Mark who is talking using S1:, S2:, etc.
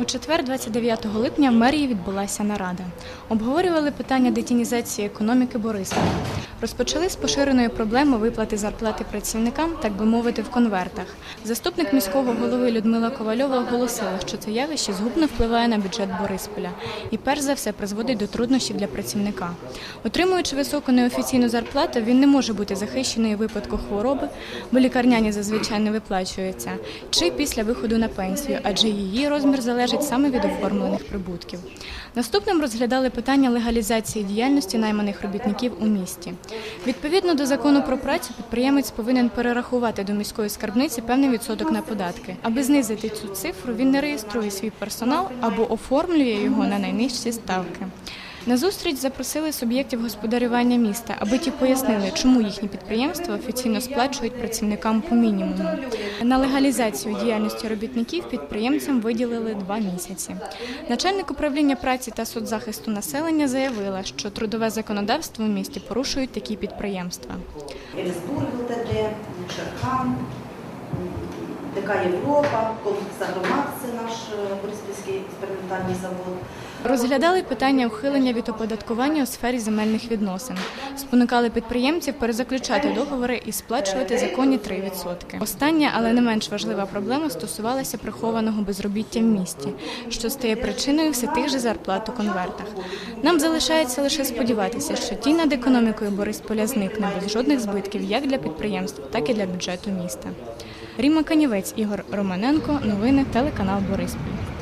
S1: У четвер, 29 липня, в мерії відбулася нарада. Обговорювали питання детінізації економіки Борисполя. Розпочали з поширеної проблеми виплати зарплати працівникам, так би мовити, в конвертах. Заступник міського голови Людмила Ковальова оголосила, що це явище згубно впливає на бюджет Борисполя і перш за все призводить до труднощів для працівника. Отримуючи високу неофіційну зарплату, він не може бути захищений у випадку хвороби, бо лікарняні зазвичай не виплачуються, чи після виходу на пенсію, адже її розмір залежить саме від оформлених прибутків. Наступним розглядали питання легалізації діяльності найманих робітників у місті. Відповідно до закону про працю, підприємець повинен перерахувати до міської скарбниці певний відсоток на податки. Аби знизити цю цифру, він не реєструє свій персонал або оформлює його на найнижчі ставки. На зустріч запросили суб'єктів господарювання міста, аби ті пояснили, чому їхні підприємства офіційно сплачують працівникам по мінімуму. На легалізацію діяльності робітників підприємцям виділили два місяці. Начальник управління праці та соцзахисту населення заявила, що трудове законодавство в місті порушують такі підприємства.
S2: ЛТД, Шерхан, ДК Європа, комплекс Агромакс, це наш е, Бориспільський експериментальний завод.
S1: Розглядали питання ухилення від оподаткування у сфері земельних відносин. Спонукали підприємців перезаключати договори і сплачувати законні 3%. Остання, але не менш важлива проблема стосувалася прихованого безробіття в місті, що стає причиною все тих же зарплат у конвертах. Нам залишається лише сподіватися, що ті над економікою Борисполя зникне без жодних збитків як для підприємств, так і для бюджету міста. Ріма Канівець, Ігор Романенко, новини, телеканал Бориспіль.